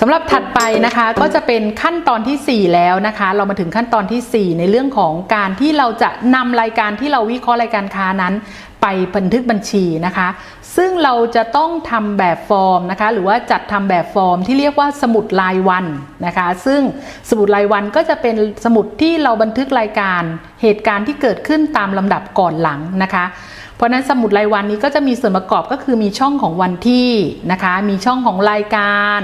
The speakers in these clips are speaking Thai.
สำหรับถัดไปนะคะก็จะเป็นขั้นตอนทีสี่4 แล้วนะคะ เรามาถึงขั้นตอนทีสี่ 4 ในเรื่องของการที่เราจะนำรายการที่เราวิเคราะห์รายการค้านั้น ไปบันทึกบัญชีนะคะ ซึ่งเราจะต้องทำแบบฟอร์มนะคะ หรือว่าจัดทำแบบฟอร์มที่เรียกว่าสมุดรายวันนะคะ ซึ่งสมุดรายวันก็จะเป็นสมุดที่เราบันทึกรายการเหตุการณ์ที่เกิดขึ้นตามลำดับก่อนหลังนะคะ เพราะฉะนั้นสมุดรายวันนี้ก็จะมีส่วนประกอบก็คือมีช่องของวันที่นะคะ มีช่องของรายการ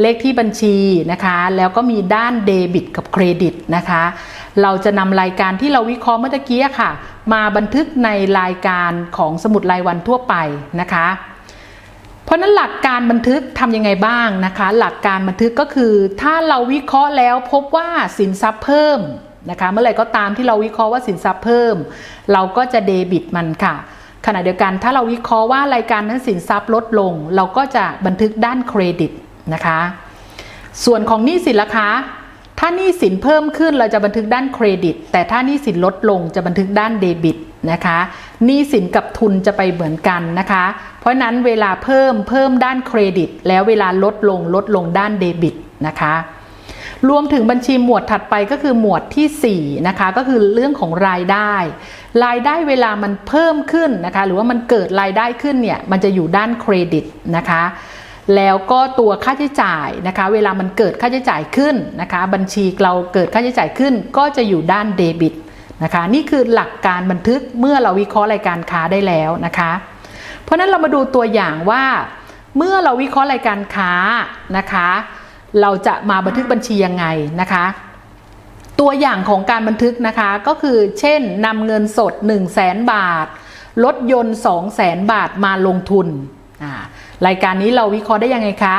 เลขที่บัญชีนะคะ แล้วก็มีด้านเดบิตกับเครดิตนะคะ เราจะนำรายการที่เราวิเคราะห์เมื่อกี้ค่ะ มาบันทึกในรายการของสมุดรายวันทั่วไปนะคะเพราะนั้นหลักการบันทึกทำยังไงบ้างนะคะ หลักการบันทึกก็คือ ถ้าเราวิเคราะห์แล้วพบว่าสินทรัพย์เพิ่ม นะคะเมื่อไหร่ก็ตามที่เราวิเคราะห์ว่าสินทรัพย์เพิ่ม เราก็จะเดบิตมันค่ะ ขณะเดียวกันถ้าเราวิเคราะห์ว่ารายการนั้นสินทรัพย์ลดลง เราก็จะบันทึกด้านเครดิตนะคะ ส่วนของหนี้สินราคาถ้าหนี้สินเพิ่มขึ้นเราจะบันทึกด้านเครดิต แต่ถ้าหนี้สินลดลงจะบันทึกด้านเดบิตนะคะหนี้สินกับทุนจะไปเหมือนกันนะคะ เพราะนั้นเวลาเพิ่มเพิ่มด้านเครดิต แล้วเวลาลดลงลดลงด้านเดบิตนะคะ รวมถึงบัญชีหมวดถัดไปก็คือหมวดที่4นะคะก็คือเรื่องของรายได้ รายได้เวลามันเพิ่มขึ้นนะคะหรือว่ามันเกิดรายได้ขึ้นเนี่ยมันจะอยู่ด้านเครดิตนะคะแล้วก็ตัวค่าใช้จ่ายนะคะ เวลามันเกิดค่าใช้จ่ายขึ้นนะคะ บัญชีเราเกิดค่าใช้จ่ายขึ้น ก็จะอยู่ด้านเดบิตนะคะนี่คือหลักการบันทึกเมื่อเราวิเคราะห์รายการค้าได้แล้วนะคะ เพราะฉะนั้นเรามาดูตัวอย่างว่า เมื่อเราวิเคราะห์รายการค้านะคะ เราจะมาบันทึกบัญชียังไงนะคะ ตัวอย่างของการบันทึกนะคะก็คือเช่นนำเงินสด 1 0 0 0 0แสนบาท รถยนต์ 2 0 0แสนบาทมาลงทุนอ่ารายการนี้เราวิเคราะห์ได้ยังไงคะ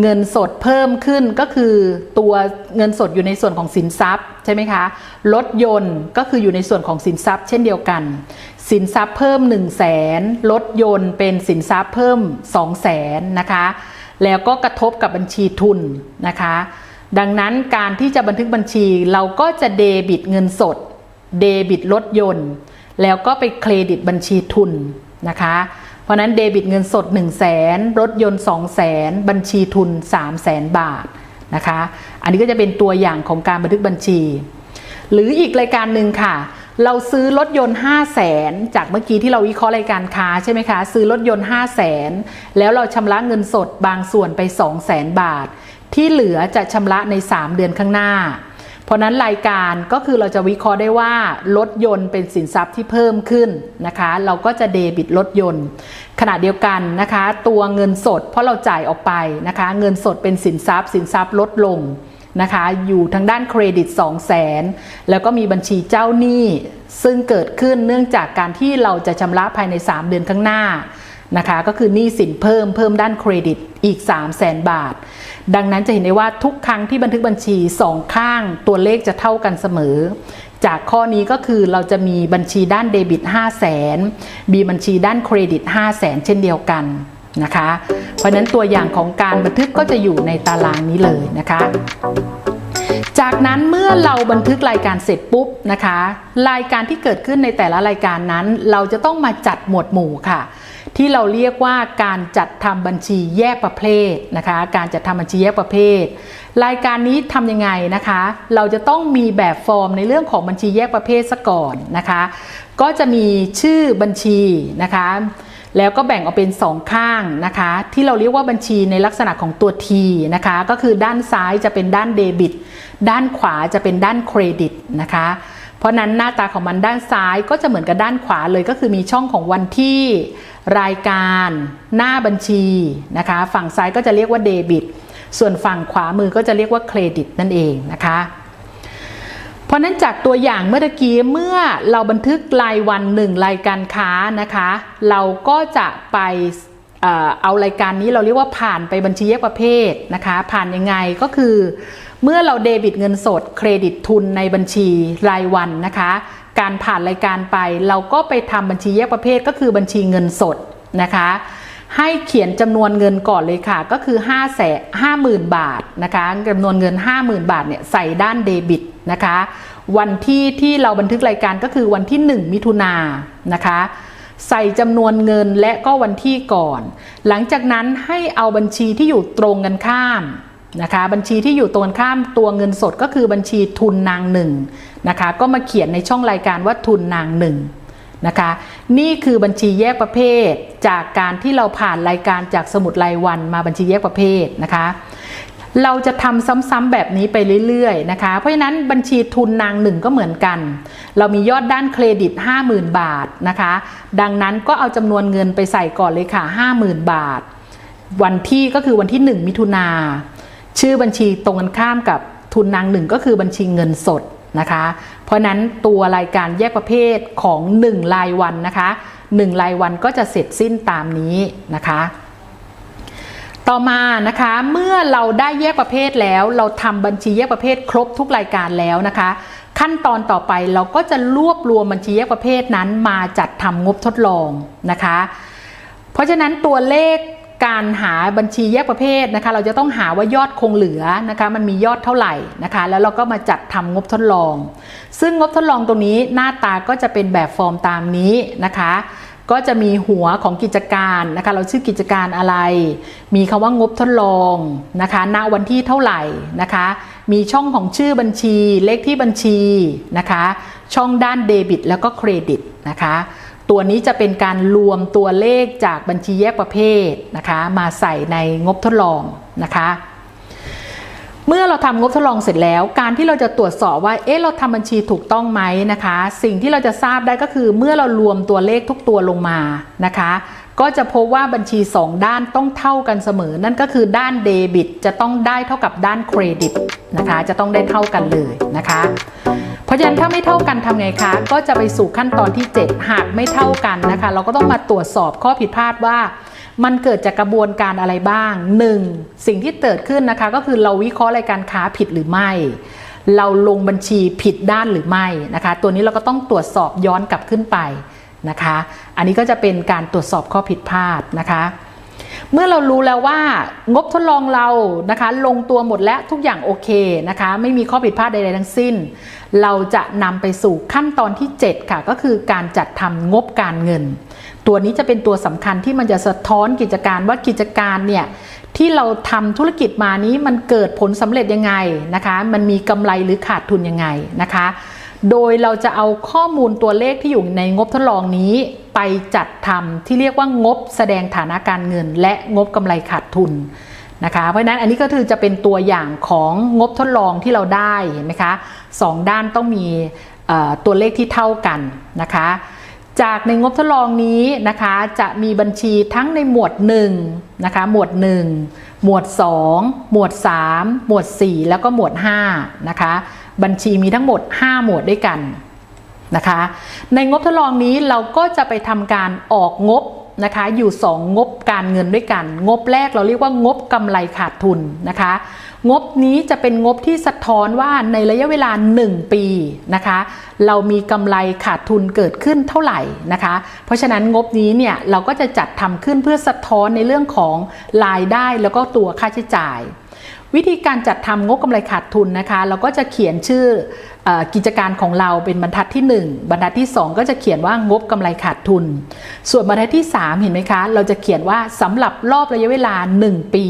เงินสดเพิ่มขึ้นก็คือตัวเงินสดอยู่ในส่วนของสินทรัพย์ใช่ไหมคะ รถยนต์ก็คืออยู่ในส่วนของสินทรัพย์ เช่นเดียวกัน สินทรัพย์เพิ่ม 1 0 0 0 0แสนรถยนต์เป็นสินทรัพย์เพิ่ม 2 0 0แสนนะคะ แล้วก็กระทบกับบัญชีทุนนะคะ ดังนั้นการที่จะบันทึกบัญชีเราก็จะเดบิตเงินสด เดบิตรถยนต์ แล้วก็ไปเครดิตบัญชีทุนนะคะ เพราะนั้นเดบิตเงินสด 1 0 0 0 0แสนรถยนต์ 2 0 0แสนบัญชีทุน 3 0 0แสนบาทนะคะ อันนี้ก็จะเป็นตัวอย่างของการบันทึกบัญชี หรืออีกรายการหนึ่งค่ะ เราซื้อรถยนต์ 5 0 0แสนจากเมื่อกี้ที่เราวิเคราะห์รายการค้าใช่ไหมคะ ซื้อรถยนต์ 5 0 0แสนแล้วเราชำระเงินสดบางส่วนไป 2 0 0แสนบาท ที่เหลือจะชำระใน 3 เดือนข้างหน้า เพราะนั้นรายการก็คือเราจะวิเคราะห์ได้ว่ารถยนต์เป็นสินทรัพย์ที่เพิ่มขึ้นนะคะ เราก็จะเดบิตรถยนต์ ขณะเดียวกันนะคะ ตัวเงินสดเพราะเราจ่ายออกไปนะคะ เงินสดเป็นสินทรัพย์ สินทรัพย์ลดลง นะคะอยู่ทางด้านเครดิต 2 0 0แสนแล้วก็มีบัญชีเจ้าหนี้ ซึ่งเกิดขึ้นเนื่องจากการที่เราจะชำระภายใน 3 เดือนข้างหน้านะคะก็คือหนี้สินเพิ่มเพิ่มด้านเครดิตอีก 3 0 0แสนบาท ดังนั้นจะเห็นได้ว่าทุกครั้งที่บันทึกบัญชีสองข้างตัวเลขจะเท่ากันเสมอ จากข้อนี้ก็คือเราจะมีบัญชีด้านเดบิต 5 0 0แสนมีบัญชีด้านเครดิต 5 0 0แสนเช่นเดียวกัน นะคะ เพราะฉะนั้นตัวอย่างของการบันทึกก็จะอยู่ในตารางนี้เลยนะคะ จากนั้นเมื่อเราบันทึกรายการเสร็จปุ๊บนะคะ รายการที่เกิดขึ้นในแต่ละรายการนั้น เราจะต้องมาจัดหมวดหมู่ค่ะที่เราเรียกว่าการจัดทำบัญชีแยกประเภทนะคะ การจัดทำบัญชีแยกประเภท รายการนี้ทำยังไงนะคะ เราจะต้องมีแบบฟอร์มในเรื่องของบัญชีแยกประเภทซะก่อนนะคะ ก็จะมีชื่อบัญชีนะคะ แล้วก็แบ่งออกเป็นสองข้างนะคะ ที่เราเรียกว่าบัญชีในลักษณะของตัว T นะคะ ก็คือด้านซ้ายจะเป็นด้านเดบิต ด้านขวาจะเป็นด้านเครดิตนะคะ เพราะนั้นหน้าตาของมันด้านซ้ายก็จะเหมือนกับด้านขวาเลยก็คือมีช่องของวันที่รายการ หน้าบัญชีนะคะ ฝั่งซ้ายก็จะเรียกว่าเดบิต ส่วนฝั่งขวามือก็จะเรียกว่าเครดิตนั่นเองนะคะ ราะนั้นจากตัวอย่างเมื่อกี้เมื่อเราบันทึกรายวันหนึ่งรายการค้านะคะ เราก็จะไปเอ่อเอารายการนี้เราเรียกว่าผ่านไปบัญชีแยกประเภทนะคะ ผ่านยังไงก็คือ เมื่อเราเดบิตเงินสดเครดิตทุนในบัญชีรายวันนะคะ การผ่านรายการไปเราก็ไปทำบัญชีแยกประเภทก็คือบัญชีเงินสดนะคะ ให้เขียนจำนวนเงินก่อนเลยค่ะ ก็คือ5แสนห้าหมื่นบาทนะคะจำนวนเงิน 50,000 บาทเนี่ยใส่ด้านเดบิตนะคะ วันที่ที่เราบันทึกรายการก็คือวันที่ 1 มิถุนานะคะ ใส่จำนวนเงินและก็วันที่ก่อน หลังจากนั้นให้เอาบัญชีที่อยู่ตรงกันข้ามนะคะบัญชีที่อยู่ตรงกันข้ามตัวเงินสดก็คือบัญชีทุนนางหนึ่งนะคะก็มาเขียนในช่องรายการว่าทุนนางหนึ่ง นะคะ นี่คือบัญชีแยกประเภท จากการที่เราผ่านรายการจากสมุดรายวันมาบัญชีแยกประเภทนะคะ เราจะทำซ้ำๆแบบนี้ไปเรื่อยๆนะคะ เพราะฉะนั้นบัญชีทุนนางหนึ่งก็เหมือนกัน เรามียอดด้านเครดิต 50,000 บาทนะคะ ดังนั้นก็เอาจำนวนเงินไปใส่ก่อนเลยค่ะ 50,000 บาท วันที่ก็คือวันที่ 1 มิถุนาชื่อบัญชีตรงกันข้ามกับทุนนางหนึ่งก็คือบัญชีเงินสด นะคะ เพราะนั้นตัวรายการแยกประเภทของ 1 รายวันนะคะ 1 รายวันก็จะเสร็จสิ้นตามนี้นะคะ ต่อมานะคะเมื่อเราได้แยกประเภทแล้ว เราทำบัญชีแยกประเภทครบทุกรายการแล้วนะคะ ขั้นตอนต่อไปเราก็จะรวบรวมบัญชีแยกประเภทนั้นมาจัดทำงบทดลองนะคะ เพราะฉะนั้นตัวเลข การหาบัญชีแยกประเภทนะคะ เราจะต้องหาว่ายอดคงเหลือนะคะ มันมียอดเท่าไหร่นะคะ แล้วเราก็มาจัดทำงบทดลอง ซึ่งงบทดลองตรงนี้หน้าตาก็จะเป็นแบบฟอร์มตามนี้นะคะ ก็จะมีหัวของกิจการนะคะ เราชื่อกิจการอะไร มีคำว่างบทดลองนะคะณวันที่เท่าไหร่นะคะ มีช่องของชื่อบัญชีเลขที่บัญชีนะคะ ช่องด้านเดบิต แล้วก็เครดิตนะคะ ตัวนี้จะเป็นการรวมตัวเลขจากบัญชีแยกประเภทนะคะมาใส่ในงบทดลองนะคะเมื่อเราทำงบทดลองเสร็จแล้ว การที่เราจะตรวจสอบว่า เอ๊ะ เราทำบัญชีถูกต้องไหมนะคะ สิ่งที่เราจะทราบได้ก็คือ เมื่อเรารวมตัวเลขทุกตัวลงมานะคะ ก็จะพบว่าบัญชี 2 ด้านต้องเท่ากันเสมอ นั่นก็คือด้านเดบิตจะต้องได้เท่ากับด้านเครดิตนะคะ จะต้องได้เท่ากันเลยนะคะ ราะฉะนั้นถ้าไม่เท่ากันทำไงคะ ก็จะไปสู่ขั้นตอนที่ 7 หากไม่เท่ากันนะคะ เราก็ต้องมาตรวจสอบข้อผิดพลาดว่า มันเกิดจากกระบวนการอะไรบ้าง 1. สิ่งที่เกิดขึ้นนะคะ ก็คือเราวิเคราะห์รายการค้าผิดหรือไม่ เราลงบัญชีผิดด้านหรือไม่นะคะ ตัวนี้เราก็ต้องตรวจสอบย้อนกลับขึ้นไปนะคะ อันนี้ก็จะเป็นการตรวจสอบข้อผิดพลาดนะคะ เมื่อเรารู้แล้วว่างบทดลองเรานะคะ ลงตัวหมดและทุกอย่างโอเคนะคะ ไม่มีข้อผิดพลาดใดๆทั้งสิ้น เราจะนำไปสู่ขั้นตอนที่ 7 ค่ะ ก็คือการจัดทำงบการเงิน ตัวนี้จะเป็นตัวสำคัญที่มันจะสะท้อนกิจการว่ากิจการเนี่ยที่เราทำธุรกิจมานี้มันเกิดผลสำเร็จยังไงนะคะ มันมีกำไรหรือขาดทุนยังไงนะคะ โดยเราจะเอาข้อมูลตัวเลขที่อยู่ในงบทดลองนี้ ไปจัดทำที่เรียกว่างบแสดงฐานะการเงิน และงบกำไรขาดทุนนะคะเพราะฉะนั้นอันนี้ก็คือจะเป็นตัวอย่างของงบทดลองที่เราได้เห็นไหมคะสองด้านต้องมีตัวเลขที่เท่ากันนะคะจากในงบทดลองนี้นะคะจะมีบัญชีทั้งในหมวด1นะคะหมวด 1 หมวด 2 หมวด 3 หมวด 4 แล้วก็หมวด5นะคะบัญชีมีทั้งหมด 5 หมวดด้วยกัน นะคะ ในงบทดลองนี้เราก็จะไปทำการออกงบนะคะอยู่ 2 งบการเงินด้วยกัน งบแรกเราเรียกว่างบกำไรขาดทุนนะคะ งบนี้จะเป็นงบที่สะท้อนว่าในระยะเวลา 1 ปีนะคะ เรามีกำไรขาดทุนเกิดขึ้นเท่าไหร่นะคะ เพราะฉะนั้นงบนี้เนี่ยเราก็จะจัดทำขึ้นเพื่อสะท้อนในเรื่องของรายได้แล้วก็ตัวค่าใช้จ่าย วิธีการจัดทำงบกำไรขาดทุนนะคะ เราก็จะเขียนชื่ออกิจการของเราเป็นบรรทัดที่ 1 บรรทัดที่ 2 ก็จะเขียนว่างบกำไรขาดทุน ส่วนบรรทัดที่ 3 เห็นไหมคะ เราจะเขียนว่าสำหรับรอบระยะเวลา 1 ปี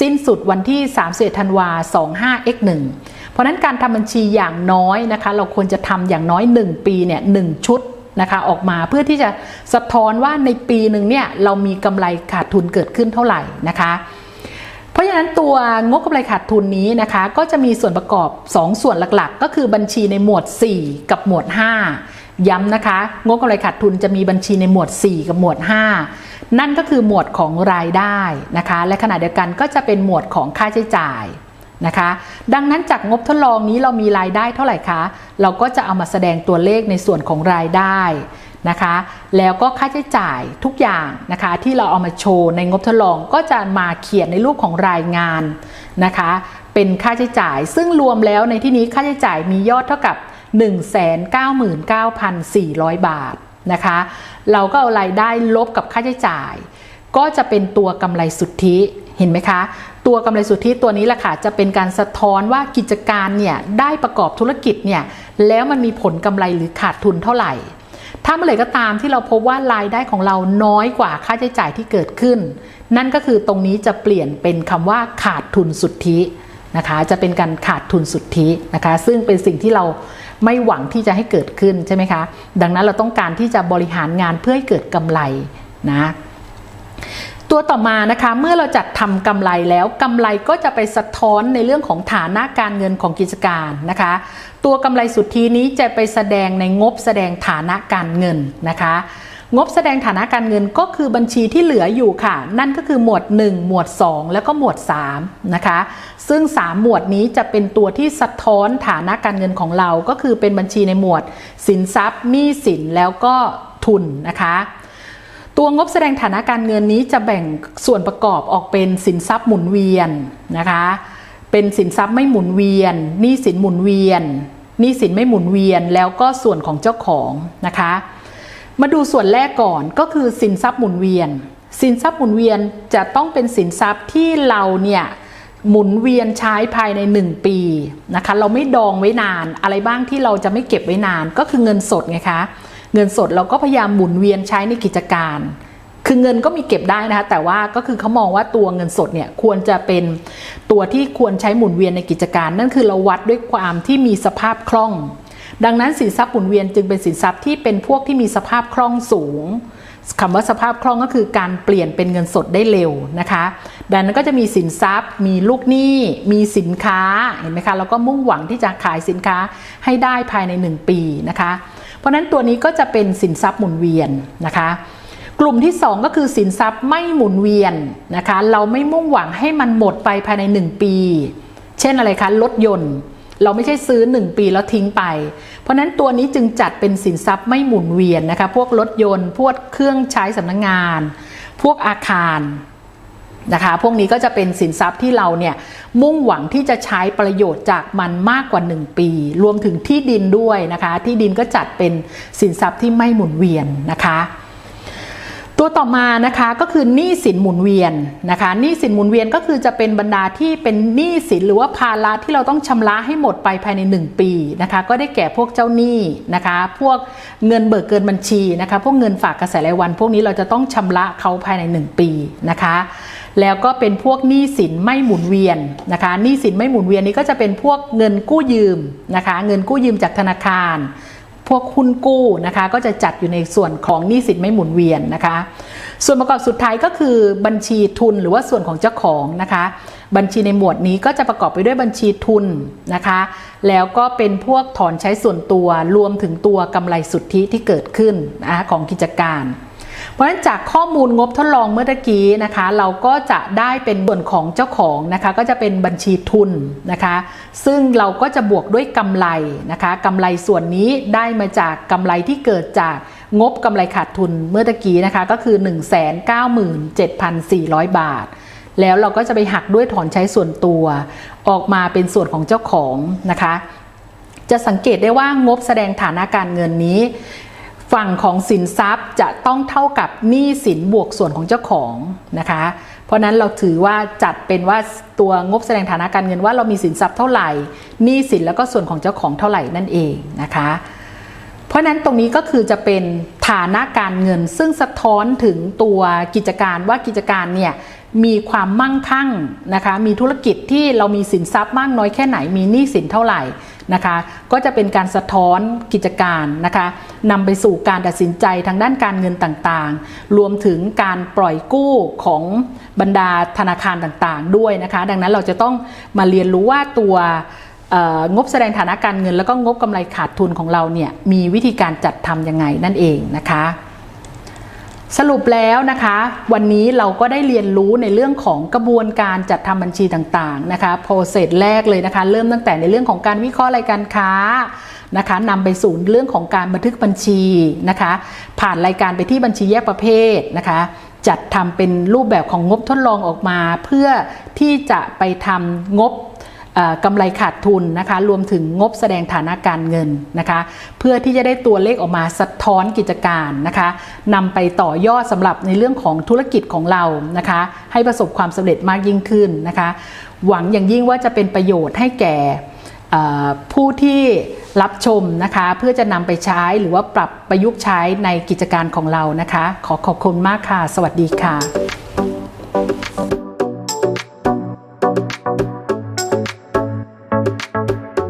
สิ้นสุดวันที่31ธันวา 25 x 1 เพราะนั้นการทำบัญชีอย่างน้อยนะคะ เราควรจะทำอย่างน้อย 1 ปีเนี่ยหชุดนะคะออกมาเพื่อที่จะสะท้อนว่าในปีหนึ่งเนี่ยเรามีกำไรขาดทุนเกิดขึ้นเท่าไหร่นะคะ เพราะฉะนั้นตัวงบกำไรขาดทุนนี้นะคะ ก็จะมีส่วนประกอบ 2 ส่วนหลักๆ ก็คือบัญชีในหมวด 4 กับหมวด 5 ย้ำนะคะ งบกำไรขาดทุนจะมีบัญชีในหมวด 4 กับหมวด 5 นั่นก็คือหมวดของรายได้นะคะ และขณะเดียวกันก็จะเป็นหมวดของค่าใช้จ่ายนะคะ ดังนั้นจากงบทดลองนี้เรามีรายได้เท่าไหร่คะ เราก็จะเอามาแสดงตัวเลขในส่วนของรายได้ นะคะ แล้วก็ค่าใช้จ่ายทุกอย่างนะคะ ที่เราเอามาโชว์ในงบทดลองก็จะมาเขียนในรูปของรายงานนะคะ เป็นค่าใช้จ่าย ซึ่งรวมแล้วในที่นี้ค่าใช้จ่ายมียอดเท่ากับ 199,400 บาทนะคะ เราก็เอารายได้ลบกับค่าใช้จ่าย ก็จะเป็นตัวกำไรสุทธิเห็นไหมคะ ตัวกำไรสุทธิตัวนี้แหละค่ะจะเป็นการสะท้อนว่ากิจการเนี่ยได้ประกอบธุรกิจเนี่ยแล้วมันมีผลกำไรหรือขาดทุนเท่าไหร่ ถ้าเมื่อไหร่ก็ตามที่เราพบว่ารายได้ของเราน้อยกว่าค่าใช้จ่ายที่เกิดขึ้น นั่นก็คือตรงนี้จะเปลี่ยนเป็นคำว่าขาดทุนสุทธินะคะจะเป็นการขาดทุนสุทธินะคะซึ่งเป็นสิ่งที่เราไม่หวังที่จะให้เกิดขึ้นใช่ไหมคะดังนั้นเราต้องการที่จะบริหารงานเพื่อให้เกิดกำไรนะตัวต่อมานะคะเมื่อเราจัดทำกำไรแล้วกำไรก็จะไปสะท้อนในเรื่องของฐานะการเงินของกิจการนะคะ ตัวกำไรสุทธินี้จะไปแสดงในงบแสดงฐานะการเงินนะคะ งบแสดงฐานะการเงินก็คือบัญชีที่เหลืออยู่ค่ะ นั่นก็คือหมวด 1 หมวด 2 แล้วก็หมวด3นะคะซึ่ง 3 หมวดนี้จะเป็นตัวที่สะท้อนฐานะการเงินของเราก็คือเป็นบัญชีในหมวด สินทรัพย์หนี้สินแล้วก็ทุนนะคะตัวงบแสดงฐานะการเงินนี้จะแบ่งส่วนประกอบออกเป็นสินทรัพย์หมุนเวียนนะคะ เป็นสินทรัพย์ไม่หมุนเวียนหนี้สินหมุนเวียน หนี้สินไม่หมุนเวียนแล้วก็ส่วนของเจ้าของนะคะ มาดูส่วนแรกก่อนก็คือสินทรัพย์หมุนเวียน สินทรัพย์หมุนเวียนจะต้องเป็นสินทรัพย์ที่เราเนี่ยหมุนเวียนใช้ภายใน 1 ปีนะคะ เราไม่ดองไว้นานอะไรบ้างที่เราจะไม่เก็บไว้นานก็คือเงินสดไงคะ เงินสดเราก็พยายามหมุนเวียนใช้ในกิจการ คือเงินก็มีเก็บได้นะคะแต่ว่าก็คือเขามองว่าตัวเงินสดเนี่ยควรจะเป็นตัวที่ควรใช้หมุนเวียนในกิจการ นั่นคือเราวัดด้วยความที่มีสภาพคล่อง ดังนั้นสินทรัพย์หมุนเวียนจึงเป็นสินทรัพย์ที่เป็นพวกที่มีสภาพคล่องสูงคำว่าสภาพคล่องก็คือการเปลี่ยนเป็นเงินสดได้เร็วนะคะ ดังนั้นก็จะมีสินทรัพย์ มีลูกหนี้ มีสินค้า เห็นไหมคะ แล้วก็มุ่งหวังที่จะขายสินค้าให้ได้ภายใน 1 ปีนะคะ เพราะฉะนั้นตัวนี้ก็จะเป็นสินทรัพย์หมุนเวียนนะคะ กลุ่มที่ 2 ก็คือสินทรัพย์ไม่หมุนเวียนนะคะ เราไม่มุ่งหวังให้มันหมดไปภายใน 1 ปี เช่นอะไรคะรถยนต์ เราไม่ใช่ซื้อ 1 ปีแล้วทิ้งไป เพราะนั้นตัวนี้จึงจัดเป็นสินทรัพย์ไม่หมุนเวียนนะคะ พวกรถยนต์ พวกเครื่องใช้สำนักงงาน พวกอาคารนะคะ พวกนี้ก็จะเป็นสินทรัพย์ที่เราเนี่ยมุ่งหวังที่จะใช้ประโยชน์จากมันมากกว่า 1 ปี รวมถึงที่ดินด้วยนะคะ ที่ดินก็จัดเป็นสินทรัพย์ที่ไม่หมุนเวียนนะคะ ตัวต่อมานะคะก็คือหนี้สินหมุนเวียนนะคะหนี้สินหมุนเวียนก็คือจะเป็นบรรดาที่เป็นหนี้สินหรือว่าภาระที่เราต้องชำระให้หมดไปภายใน 1 ปีนะคะก็ได้แก่พวกเจ้าหนี้นะคะพวกเงินเบิกเกินบัญชีนะคะพวกเงินฝากกระแสรายวัน พวกนี้เราจะต้องชำระเขาภายใน 1 ปีนะคะแล้วก็เป็นพวกหนี้สินไม่หมุนเวียนนะคะหนี้สินไม่หมุนเวียนนี้ก็จะเป็นพวกเงินกู้ยืมนะคะเงินกู้ยืมจากธนาคาร พวกหุ้นกู้นะคะก็จะจัดอยู่ในส่วนของหนี้สินไม่หมุนเวียนนะคะ ส่วนประกอบสุดท้ายก็คือบัญชีทุนหรือว่าส่วนของเจ้าของนะคะ บัญชีในหมวดนี้ก็จะประกอบไปด้วยบัญชีทุนนะคะ แล้วก็เป็นพวกถอนใช้ส่วนตัวรวมถึงตัวกำไรสุทธิที่เกิดขึ้นนะของกิจการ เพราะฉะนั้นจากข้อมูลงบทดลองเมื่อกี้นะคะ เราก็จะได้เป็นส่วนของเจ้าของนะคะก็จะเป็นบัญชีทุนนะคะ ซึ่งเราก็จะบวกด้วยกำไรนะคะกำไรส่วนนี้ได้มาจากกำไรที่เกิดจากงบกำไรขาดทุนเมื่อกี้นะคะก็คือ 197,400 บาทแล้วเราก็จะไปหักด้วยถอนใช้ส่วนตัว ออกมาเป็นส่วนของเจ้าของนะคะ จะสังเกตได้ว่างบแสดงฐานะการเงินนี้ ฝั่งของสินทรัพย์จะต้องเท่ากับหนี้สินบวกส่วนของเจ้าของนะคะ เพราะนั้นเราถือว่าจัดเป็นว่าตัวงบแสดงฐานะการเงินว่าเรามีสินทรัพย์เท่าไหร่หนี้สินแล้วก็ส่วนของเจ้าของเท่าไหร่นั่นเองนะคะ เพราะนั้นตรงนี้ก็คือจะเป็นฐานะการเงินซึ่งสะท้อนถึงตัวกิจการว่ากิจการเนี่ย มีความมั่งคั่งนะคะ มีธุรกิจที่เรามีสินทรัพย์มากน้อยแค่ไหน มีหนี้สินเท่าไหร่นะคะ ก็จะเป็นการสะท้อนกิจการนะคะนำไปสู่การตัดสินใจทางด้านการเงินต่างๆ รวมถึงการปล่อยกู้ของบรรดาธนาคารต่างๆ ด้วยนะคะ ดังนั้นเราจะต้องมาเรียนรู้ว่าตัวงบแสดงฐานะการเงิน แล้วก็งบกำไรขาดทุนของเราเนี่ยมีวิธีการจัดทำยังไงนั่นเองนะคะ สรุปแล้วนะคะ วันนี้เราก็ได้เรียนรู้ในเรื่องของกระบวนการจัดทำบัญชีต่างๆนะคะโปรเซสแรกเลยนะคะ เริ่มตั้งแต่ในเรื่องของการวิเคราะห์รายการค้านะคะนำไปสู่เรื่องของการบันทึกบัญชีนะคะ ผ่านรายการไปที่บัญชีแยกประเภทนะคะ จัดทำเป็นรูปแบบของงบทดลองออกมา เพื่อที่จะไปทำงบ กำไรขาดทุนนะคะรวมถึงงบแสดงฐานะการเงินนะคะเพื่อที่จะได้ตัวเลขออกมาสะท้อนกิจการนะคะนำไปต่อยอดสำหรับในเรื่องของธุรกิจของเรานะคะให้ประสบความสำเร็จมากยิ่งขึ้นนะคะหวังอย่างยิ่งว่าจะเป็นประโยชน์ให้แก่ผู้ที่รับชมนะคะเพื่อจะนำไปใช้หรือว่าปรับประยุกต์ใช้ในกิจการของเรานะคะ ขอขอบคุณมากค่ะ สวัสดีค่ะ